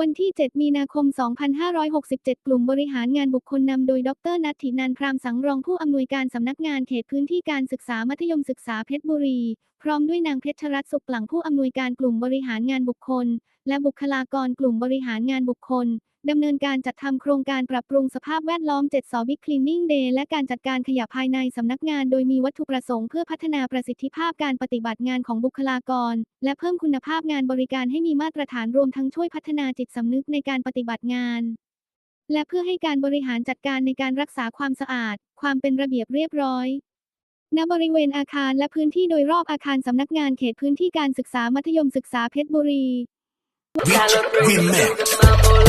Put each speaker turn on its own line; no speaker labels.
วันที่ 7 มีนาคม 2567 กลุ่มบริหารงานบุคคลนำโดย ดรนัทถินันพรามสังรองผู้อำนวยการสำนักงานเขตพื้นที่การศึกษามัธยมศึกษาเพชรบุรี พร้อมด้วยนางเพชรรัตน์สุขหลังผู้อำนวยการกลุ่มบริหารงานบุคคล และบุคลากรกลุ่มบริหารงานบุคคล ดำเนินการจัดทำโครงการปรับปรุงสภาพแวดล้อม7สอบิ๊กคลีนนิ่งเดย์และการจัดการขยะภายในสำนักงาน โดยมีวัตถุประสงค์เพื่อพัฒนาประสิทธิภาพการปฏิบัติงานของบุคลากร และเพิ่มคุณภาพงานบริการให้มีมาตรฐานรวมทั้งช่วยพัฒนาจิตสำนึกในการปฏิบัติงาน และเพื่อให้การบริหารจัดการในการรักษาความสะอาด ความเป็นระเบียบเรียบร้อยณบริเวณอาคารและพื้นที่โดยรอบอาคารสำนักงานเขตพื้นที่การศึกษามัธยมศึกษาเพชรบุรี
Remix